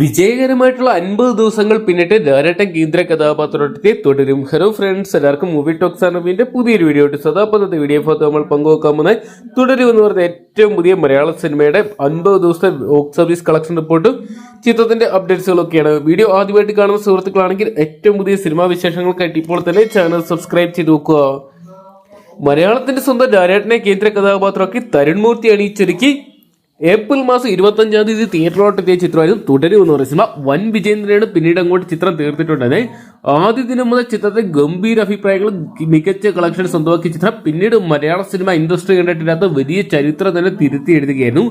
വിജയകരമായിട്ടുള്ള അൻപത് ദിവസങ്ങൾ പിന്നിട്ട് ധാരാട്ടം കേന്ദ്ര കഥാപാത്രത്തെ തുടരും. ഹലോ ഫ്രണ്ട്സ് എല്ലാവർക്കും മൂവി ടോക്സ് അറിവിന്റെ പുതിയൊരു വീഡിയോ സദാപന്നത്തെ വീഡിയോ ഫോട്ടോ നമ്മൾ പങ്കുവെക്കാൻ പോകുന്നത് തുടരും എന്ന് പറഞ്ഞ ഏറ്റവും പുതിയ മലയാള സിനിമയുടെ അൻപത് ദിവസത്തെ ബോക്സ് ഓഫീസ് കളക്ഷൻ റിപ്പോർട്ടും ചിത്രത്തിന്റെ അപ്ഡേറ്റ്സുകളൊക്കെയാണ് വീഡിയോ ആദ്യമായിട്ട് കാണുന്ന സുഹൃത്തുക്കളാണെങ്കിൽ ഏറ്റവും പുതിയ സിനിമാ വിശേഷങ്ങൾക്കായിട്ട് ഇപ്പോൾ തന്നെ ചാനൽ സബ്സ്ക്രൈബ് ചെയ്ത് നോക്കുക മലയാളത്തിന്റെ സ്വന്തം ഡയറക്ടറിനെ കേന്ദ്ര കഥാപാത്രമാക്കി തരുൺമൂർത്തി അണിയിച്ചൊരുക്കി ഏപ്രിൽ മാസം ഇരുപത്തി അഞ്ചാം തീയതി തിയേറ്ററിലോട്ട് എത്തിയ ചിത്രമായിരുന്നു തുടരും എന്ന് പറയുന്ന സിനിമ വൻ വിജയം പിന്നീട് അങ്ങോട്ട് ചിത്രം തീർത്തിട്ടുണ്ടത് ആദ്യ ദിനം മുതൽ ചിത്രത്തെ ഗംഭീര അഭിപ്രായങ്ങളും മികച്ച കളക്ഷൻ സ്വന്തമാക്കിയ ചിത്രം പിന്നീട് മലയാള സിനിമ ഇൻഡസ്ട്രി കണ്ടിട്ടില്ലാത്ത വലിയ ചരിത്രം തന്നെ തിരുത്തി എഴുതുകയായിരുന്നു.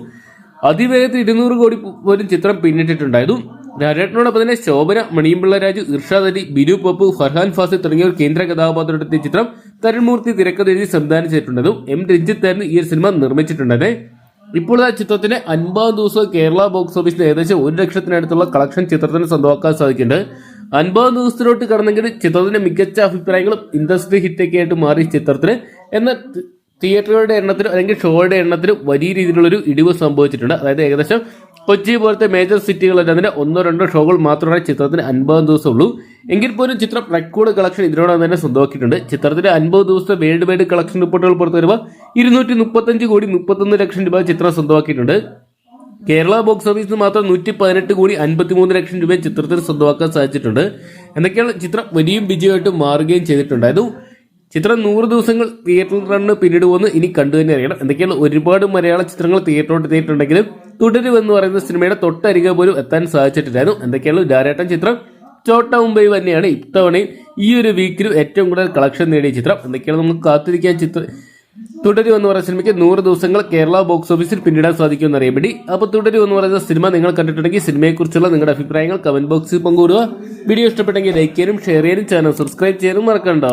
അതിവേഗത്തിൽ ഇരുന്നൂറ് കോടി പോലും ചിത്രം പിന്നിട്ടിട്ടുണ്ടായിരുന്നു. രാജേട്ടനോടൊപ്പം തന്നെ ശോഭന മണിയമ്പിള്ള രാജു ഇർഷാദ് അലി ബിനു പപ്പു ഫർഹാൻ ഫാസി തുടങ്ങിയവർ കേന്ദ്ര കഥാപാത്രത്തിൽ ചിത്രം തരുൺമൂർത്തി തിരക്കഥ എഴുതി സംവിധാനം ചെയ്തിട്ടുണ്ടായിരുന്നു. എം രഞ്ജിത്തായിരുന്നു ഈ ഒരു സിനിമ നിർമ്മിച്ചിട്ടുണ്ടത് ഇപ്പോൾ ആ ചിത്രത്തിന് അൻപത് ദിവസം കേരള ബോക്സ് ഓഫീസിൽ ഏകദേശം ഒരു ലക്ഷത്തിനടുത്തുള്ള കളക്ഷൻ ചിത്രത്തിന് സ്വന്തമാക്കാൻ സാധിക്കുന്നുണ്ട്. അൻപത് ദിവസത്തിലോട്ട് കടന്നെങ്കിൽ ചിത്രത്തിന്റെ മികച്ച അഭിപ്രായങ്ങളും ഇൻഡസ്ട്രി ഹിറ്റൊക്കെ ആയിട്ട് മാറി ചിത്രത്തിന്. എന്ന തിയേറ്ററുകളുടെ എണ്ണത്തിലും അല്ലെങ്കിൽ ഷോയുടെ എണ്ണത്തിലും വലിയ രീതിയിലുള്ളൊരു ഇടിവ് സംഭവിച്ചിട്ടുണ്ട്. അതായത് ഏകദേശം കൊച്ചി പോലത്തെ മേജർ സിറ്റികളിൽ അതിന് ഒന്നോ രണ്ടോ ഷോകൾ മാത്രമേ ചിത്രത്തിന് അൻപത് ദിവസം ഉള്ളൂ എങ്കിൽ പോലും ചിത്രം റെക്കോർഡ് കളക്ഷൻ ഇതിനോടകം തന്നെ സ്വന്തമാക്കിയിട്ടുണ്ട്. ചിത്രത്തിന്റെ അൻപത് ദിവസത്തെ വേൾഡ് വൈഡ് കളക്ഷൻ റിപ്പോർട്ടുകൾ പുറത്തു വരുമ്പോൾ ഇരുന്നൂറ്റി മുപ്പത്തഞ്ച് കോടി മുപ്പത്തൊന്ന് ലക്ഷം രൂപ ചിത്രം സ്വന്തമാക്കിയിട്ടുണ്ട്. കേരള ബോക്സ് ഓഫീസിൽ മാത്രം നൂറ്റി പതിനെട്ട് കോടി അൻപത്തിമൂന്ന് ലക്ഷം രൂപ ചിത്രത്തിന് സ്വന്തമാക്കാൻ സാധിച്ചിട്ടുണ്ട്. എന്നൊക്കെയാണ് ചിത്രം വലിയ വിജയമായിട്ട് മാറുകയും ചെയ്തിട്ടുണ്ടായിരുന്നു. ചിത്രം നൂറ് ദിവസങ്ങൾ തിയേറ്ററിൽ റണ്ണ് പിന്നീട് പോകുന്നു ഇനി കണ്ടു തന്നെ അറിയണം. എന്തൊക്കെയാണ് ഒരുപാട് മലയാള ചിത്രങ്ങൾ തിയേറ്ററിലോട്ട് എത്തിയിട്ടുണ്ടെങ്കിലും തുടരും എന്ന് പറയുന്ന സിനിമയുടെ തൊട്ടരികെ പോലും എത്താൻ സാധിച്ചിട്ടില്ലായിരുന്നു. എന്തൊക്കെയാണ് ഡാരേട്ടൻ ചിത്രം? ചോട്ട മുംബൈ തന്നെയാണ് ഇത്തവണയും ഈ ഒരു വീക്കിലും ഏറ്റവും കൂടുതൽ കളക്ഷൻ നേടിയ ചിത്രം. എന്തൊക്കെയാണ് നമുക്ക് കാത്തിരിക്കാൻ ചിത്രം തുടരും എന്ന് പറയുന്ന സിനിമയ്ക്ക് നൂറ് ദിവസങ്ങൾ കേരള ബോക്സ് ഓഫീസിൽ പിന്നിടാൻ സാധിക്കുമെന്ന് അറിയപ്പെടി അപ്പോൾ തുടരും എന്ന് പറയുന്ന സിനിമ നിങ്ങൾ കണ്ടിട്ടുണ്ടെങ്കിൽ സിനിമയെക്കുറിച്ചുള്ള നിങ്ങളുടെ അഭിപ്രായങ്ങൾ കമന്റ് ബോക്സിൽ പങ്കുവിടുക. വീഡിയോ ഇഷ്ടപ്പെട്ടെങ്കിൽ ലൈക്ക് ചെയ്യാനും ഷെയർ ചെയ്യാനും ചാനൽ സബ്സ്ക്രൈബ് ചെയ്യാനും മറക്കണ്ട.